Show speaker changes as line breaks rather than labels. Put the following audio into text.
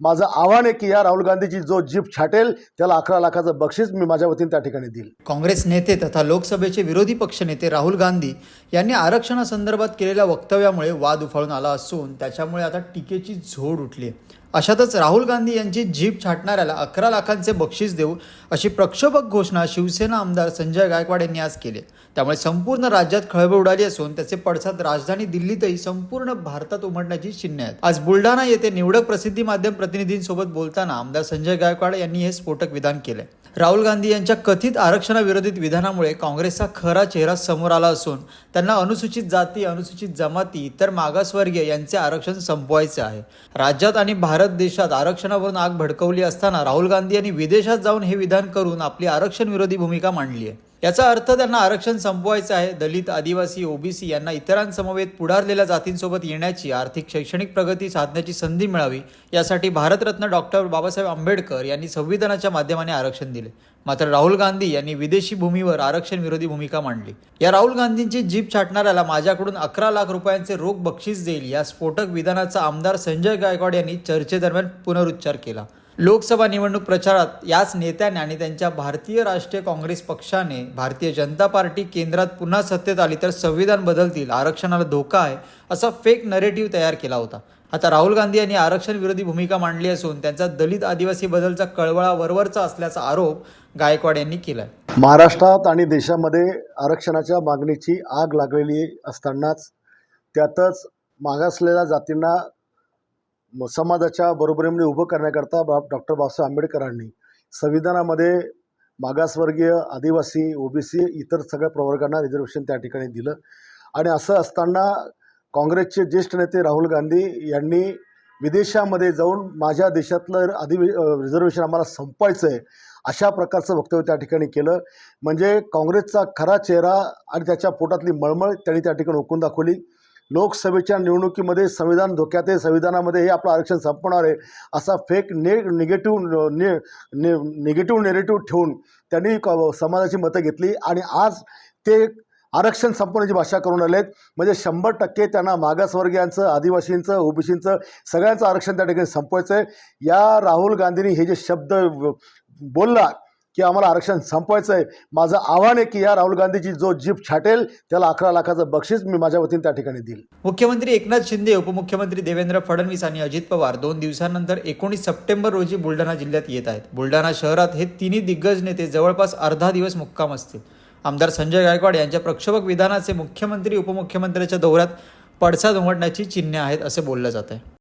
माझं आव्हान आहे की या राहुल गांधीची जो जीप छाटेल त्याला अकरा लाखाचं बक्षीस मी माझ्या वतीने त्या ठिकाणी देईल.
काँग्रेस नेते तथा लोकसभेचे विरोधी पक्षनेते राहुल गांधी यांनी आरक्षणासंदर्भात केलेल्या वक्तव्यामुळे वाद उफाळून आला असून त्याच्यामुळे आता टीकेची झोड उठली आहे. अशातच राहुल गांधी यांची जीप छाटणाऱ्याला अकरा लाखांचे बक्षीस देऊ अशी प्रक्षोभक घोषणा शिवसेना आमदार संजय गायकवाड यांनी आज केली त्यामुळे संपूर्ण राज्यात खळबळ उडाली असून त्याचे पडसाद राजधानी दिल्लीतही संपूर्ण भारतात उमटण्याची चिन्ह आहेत. आज बुलढाणा येथे निवडक प्रसिद्धी माध्यम प्रतिनिधींसोबत बोलताना आमदार संजय गायकवाड यांनी हे स्फोटक विधान केले राहुल गांधी यांच्या कथित आरक्षणाविरोधित विधानामुळे काँग्रेसचा खरा चेहरा समोर आला असून त्यांना अनुसूचित जाती अनुसूचित जमाती इतर मागासवर्गीय यांचे आरक्षण संपवायचे आहे. राज्यात आणि भारत भारत देशात आरक्षणावरून आग भडकवली असताना राहुल गांधी यांनी विदेशात जाऊन हे विधान करून आपली आरक्षण विरोधी भूमिका मांडली आहे. याचा अर्थ त्यांना आरक्षण संपवायचं आहे. दलित आदिवासी ओबीसी यांना इतरांसमवेत पुढारलेल्या जातींसोबत येण्याची आर्थिक शैक्षणिक प्रगती साधण्याची संधी मिळावी यासाठी भारतरत्न डॉक्टर बाबासाहेब आंबेडकर यांनी संविधानाच्या माध्यमाने आरक्षण दिले. मात्र राहुल गांधी यांनी विदेशी भूमीवर आरक्षण विरोधी भूमिका मांडली. या राहुल गांधींची जीप छाटणाऱ्याला माझ्याकडून अकरा लाख रुपयांचे रोख बक्षीस देईल या स्फोटक विधानाचा आमदार संजय गायकवाड यांनी चर्चेदरम्यान पुनरुच्चार केला. लोकसभा निवडणूक प्रचारात याच नेत्याने आणि त्यांच्या भारतीय राष्ट्रीय काँग्रेस पक्षाने भारतीय जनता पार्टी केंद्रात पुन्हा सत्तेत आली तर संविधान बदलतील आरक्षणाला धोका आहे असा फेक नरेटिव्ह तयार केला होता. आता राहुल गांधी यांनी आरक्षण विरोधी भूमिका मांडली असून त्यांचा दलित आदिवासी बदलचा कळवळा वरवरचा असल्याचा आरोप गायकवाड यांनी केला
महाराष्ट्रात आणि देशामध्ये आरक्षणाच्या मागणीची आग लागलेली असतानाच त्यातच मागासलेल्या जातींना समाजाच्या बरोबरीमध्ये उभं करण्याकरता बा डॉक्टर बाबासाहेब आंबेडकरांनी संविधानामध्ये मागासवर्गीय आदिवासी ओबीसी इतर सगळ्या प्रवर्गांना रिझर्वेशन त्या ठिकाणी दिलं. आणि असं असताना काँग्रेसचे ज्येष्ठ नेते राहुल गांधी यांनी विदेशामध्ये जाऊन माझ्या देशातलं आधी रिझर्वेशन आम्हाला संपवायचं आहे अशा प्रकारचं वक्तव्य त्या ठिकाणी केलं. म्हणजे काँग्रेसचा खरा चेहरा आणि त्याच्या पोटातली मळमळ त्यांनी त्या ठिकाणी ओकून दाखवली. लोकसभेच्या निवडणुकीमध्ये संविधान धोक्यात आहे संविधानामध्ये हे आपलं आरक्षण संपणार आहे असा फेक ने निगेटिव्ह ने ने निगेटिव्ह नेरेटिव्ह ठेवून त्यांनी क- समाजाची मतं घेतली आणि आज ते आरक्षण संपवण्याची भाषा करून आले आहेत म्हणजे शंभर टक्के त्यांना मागासवर्गीयांचं आदिवासींचं ओबीसींचं सगळ्यांचं आरक्षण त्या ठिकाणी संपवायचं आहे या राहुल गांधींनी हे जे शब्द बोलला की आम्हाला आरक्षण संपवायचं आहे. माझं आव्हान आहे की या राहुल गांधीची जो जीप छाटेल त्याला अकरा लाखाचं बक्षीस मी माझ्या वतीने त्या ठिकाणी देईल.
मुख्यमंत्री एकनाथ शिंदे उपमुख्यमंत्री देवेंद्र फडणवीस आणि अजित पवार दोन दिवसानंतर एकोणीस सप्टेंबर रोजी बुलढाणा जिल्ह्यात येत आहेत. बुलढाणा शहरात हे तिन्ही दिग्गज नेते जवळपास अर्धा दिवस मुक्काम असतील. आमदार संजय गायकवाड यांच्या प्रक्षोभक विधानाचे मुख्यमंत्री उपमुख्यमंत्र्यांच्या दौऱ्यात पडसाद उमटण्याची चिन्हे आहेत असे बोललं जात आहे